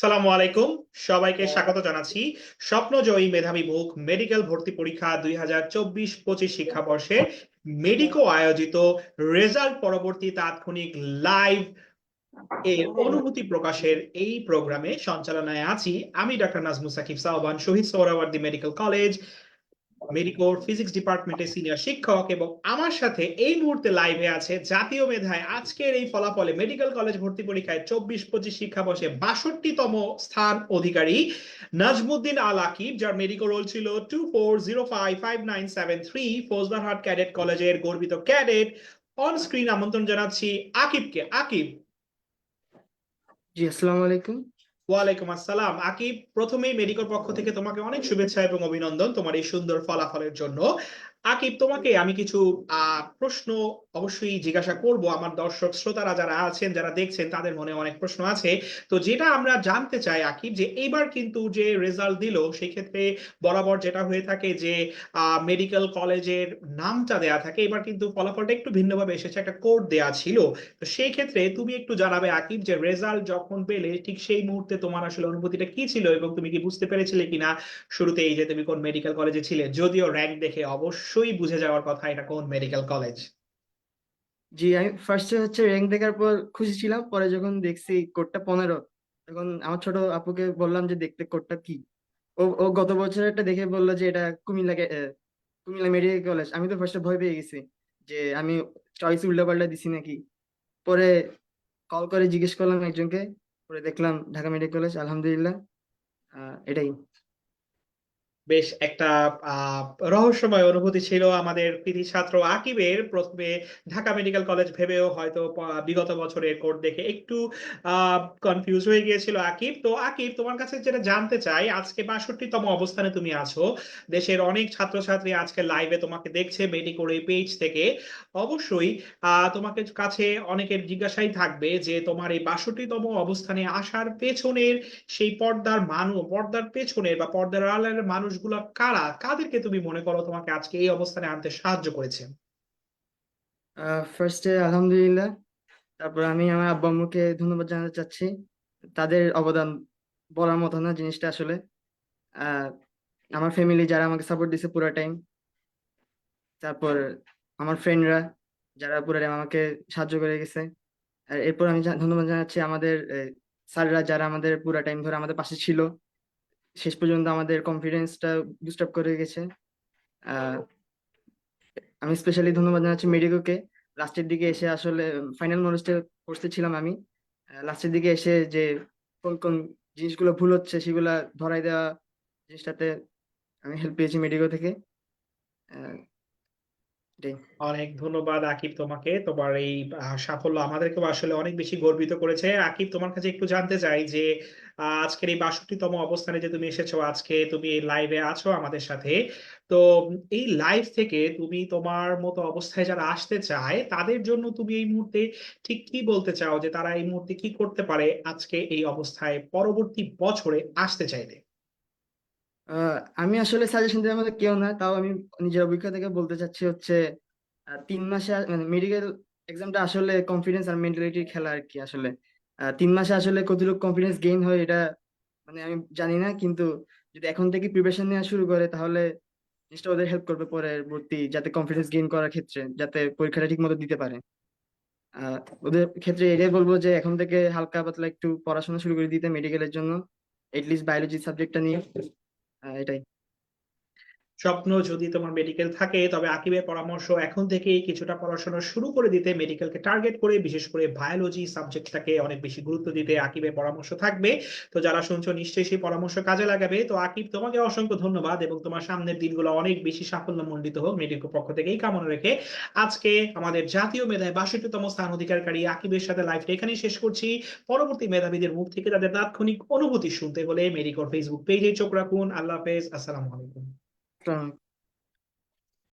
সালামু আলাইকুম। সবাইকে স্বাগত জানাচ্ছি। স্বপ্নজয়ী মেধাবী মুখ মেডিকেল ভর্তি পরীক্ষা দুই হাজার চব্বিশ পঁচিশ শিক্ষাবর্ষে মেডিকো আয়োজিত রেজাল্ট পরবর্তী তাৎক্ষণিক লাইভ এর অনুভূতি প্রকাশের এই প্রোগ্রামে সঞ্চালনায় আছি আমি doctor Nazmul Sakib Sahban, Shahid Suhrawardy medical college মেডিকোর physics ডিপার্টমেন্টের সিনিয়র শিক্ষক এবং আমার সাথে এই মুহূর্তে লাইভে আছে জাতীয় মেধায় আজকের এই ফলাফলে মেডিকেল কলেজ ভর্তি পরীক্ষায় চব্বিশ পঁচিশ শিক্ষাবর্ষে বাষট্টিতম স্থান অধিকারী নাজমুদ্দিন আল আকিব, যার মেডিকেল রোল ছিল two four zero five five nine seven three Faujdarhat cadet কলেজের গর্বিত ক্যাডেট অন স্ক্রিন আমন্ত্রণ জানাচ্ছি আকিবকে। আকিব। জি, আসসালামু আলাইকুম। ওয়ালাইকুম আসসালাম। আকিব, প্রথমেই মেডিকোর পক্ষ থেকে তোমাকে অনেক শুভেচ্ছা এবং অভিনন্দন তোমার এই সুন্দর ফলাফলের জন্য। আকিব, তোমাকে আমি কিছু প্রশ্ন অবশ্যই জিজ্ঞাসা করব। আমার দর্শক, শ্রোতারা যারা আছেন, যারা দেখছেন, তাদের মনে অনেক প্রশ্ন আছে। তো যেটা আমরা জানতে চাই, আকিব, যে এইবার কিন্তু যে রেজাল্ট দিল, সেই ক্ষেত্রে বরাবর যেটা হয়ে থাকে যে মেডিকেল কলেজের নামটা দেয়া থাকে, এবার কিন্তু ফলাফলটা একটু ভিন্নভাবে এসেছে, একটা কোড দেয়া ছিল। তো সেই ক্ষেত্রে তুমি একটু জানাবে, আকিব, যে রেজাল্ট যখন পেলে, ঠিক সেই মুহূর্তে তোমার আসলে অনুভূতিটা কি ছিল এবং তুমি কি বুঝতে পেরেছিলে কিনা? শুরুতে এই যে তুমি কোন মেডিকেল কলেজে ছিলে, যদিও র্যাঙ্ক দেখে অবশ্যই বুঝে যাওয়ার কথা এটা কোন মেডিকেল কলেজ জি, আমি ফার্স্টে হচ্ছে র্যাঙ্ক দেখার পর খুশি ছিলাম, পরে যখন দেখছি কোডটা পনেরো, তখন আমার ছোট আপুকে বললাম যে দেখতে কোডটা কি? ও ও গত বছর একটা দেখে বলল যে এটা কুমিল্লা কুমিল্লা মেডিকেল কলেজ আমি তো ফার্স্টে ভয় পেয়ে গেছি যে আমি চয়েস উল্টাপাল্টা দিছি নাকি? পরে কল করে জিজ্ঞেস করলাম একজনকে, পরে দেখলাম ঢাকা মেডিকেল কলেজ আলহামদুলিল্লাহ এটাই। বেশ একটা রহস্যময় অনুভূতি ছিল আমাদের কৃতি ছাত্র আকিবের প্রথমে ঢাকা মেডিকেল কলেজ ভেবেও হয়তো বিগত বছরের কোর্ট দেখে একটু কনফিউজ হয়ে গিয়েছিল আকিব। তো আকিব, তোমার কাছে যেটা জানতে চাই, আজকে বাষট্টিতম অবস্থানে তুমি আছো। দেশের অনেক ছাত্রছাত্রী আজকে লাইভে তোমাকে দেখছে মেডিকোর পেজ থেকে। অবশ্যই তোমাকে কাছে অনেকের জিজ্ঞাসাই থাকবে যে তোমার এই বাষট্টিতম অবস্থানে আসার পেছনের সেই পর্দার মানুষ পর্দার পেছনের বা পর্দার আড়ালের মানুষগুলো কারা? কাদেরকে তুমি মনে করো তোমাকে আজকে এই অবস্থানে আনতে সাহায্য করেছে? ফার্স্টে আলহামদুলিল্লাহ। তারপর আমি আমার আব্বু আম্মুকে ধন্যবাদ জানাতে চাচ্ছি। তাদের অবদান বলার মতো না জিনিসটা আসলে। আমার ফ্যামিলি যারা আমাকে সাপোর্ট দিছে পুরো টাইম তারপর আমার ফ্রেন্ডরা যারা পুরো টাইম আমাকে সাহায্য করে গেছে। আর এরপর আমি ধন্যবাদ জানাচ্ছি আমাদের স্যাররা যারা আমাদের পুরো টাইম ধরে আমাদের পাশে ছিল। শেষ পর্যন্ত আমাদের কনফিডেন্সটা ডিস্টার্ব করে গেছে। আমি স্পেশালি ধন্যবাদ জানাচ্ছি মেডিকোকে লাস্টের দিকে এসে আসলে ফাইনাল মনোস্টে কোর্সে ছিলাম আমি। লাস্টের দিকে এসে যে কোন কোন জিনিসগুলো ভুল হচ্ছে সেগুলা ধরাই দেওয়া জিনিসটাতে আমি হেল্প পেয়েছি মেডিকো থেকে। এটাই অনেক ধন্যবাদ আকিব তোমাকে। তোমার এই সাফল্য আমাদেরকেও আসলে অনেক বেশি গর্বিত করেছে। আকিব, তোমার কাছে একটু জানতে চাই যে আজকের এই বাষট্টিতম অবস্থানে যে তুমি এসেছ আজকে, তুমি এই লাইভে আছো আমাদের সাথে। তো, এই লাইভ থেকে তুমি তোমার মতো অবস্থায় যারা আসতে চায়, তাদের জন্য তুমি এই মুহূর্তে ঠিক কি বলতে চাও যে তারা এই মুহূর্তে কি করতে পারে আজকে এই অবস্থায় পরবর্তী বছরে আসতে চাইলে আহ, আমি আসলে সাজেশন দেওয়ার মতো কেউ না তাও আমি নিজের অভিজ্ঞতা থেকে বলতে চাচ্ছি হচ্ছে তিন মাসে আ- মানে মেডিকেল এক্সামটা আসলে কনফিডেন্স আর মেন্টালিটির খেলা আর কি আসলে। তিন মাসে আসলে কতটুকু কনফিডেন্স গেইন হয় এটা মানে আমি জানি না কিন্তু যদি এখন থেকে প্রিপারেশন নেওয়া শুরু করে তাহলে জিনিসটা ওদের হেল্প করবে পরবর্তী যাতে কনফিডেন্স গেইন করার ক্ষেত্রে যাতে পরীক্ষাটা ঠিক মতো দিতে পারে। আহ, ওদের ক্ষেত্রে এটাই বলব যে এখন থেকে হালকা পাতলা একটু পড়াশোনা শুরু করে দিতে মেডিকেলের জন্য এটলিস্ট বায়োলজি সাবজেক্টটা নিয়ে। আহ, এটাই স্বপ্ন যদি তোমার মেডিকেল থাকে, তবে আকিবের পরামর্শ এখন থেকেই কিছুটা পড়াশোনা শুরু করে দিতে মেডিকেলকে টার্গেট করে, বিশেষ করে বায়োলজি সাবজেক্টটাকে অনেক বেশি গুরুত্ব দিতে আকিবের পরামর্শ থাকবে। তো যারা শুনছো, নিশ্চয়ই সেই পরামর্শ কাজে লাগাবে। তো আকিব, তোমাকে অসংখ্য ধন্যবাদ এবং তোমার সামনের দিনগুলো অনেক বেশি সাফল্য সাফল্যমণ্ডিত হোক মেডিকেল পক্ষ থেকে এই কামনা রেখে আজকে আমাদের জাতীয় মেধায় বাষট্টিতম স্থান অধিকারকারী আকিবের সাথে লাইভটা এখানেই শেষ করছি। পরবর্তী মেধাবীদের মুখ থেকে তাদের তাৎক্ষণিক অনুভূতি শুনতে হলে মেডিকল ফেসবুক পেজে চোখ রাখুন। আল্লাহ হাফেজ। আসসালামু আলাইকুম। আসসালামু আলাইকুম।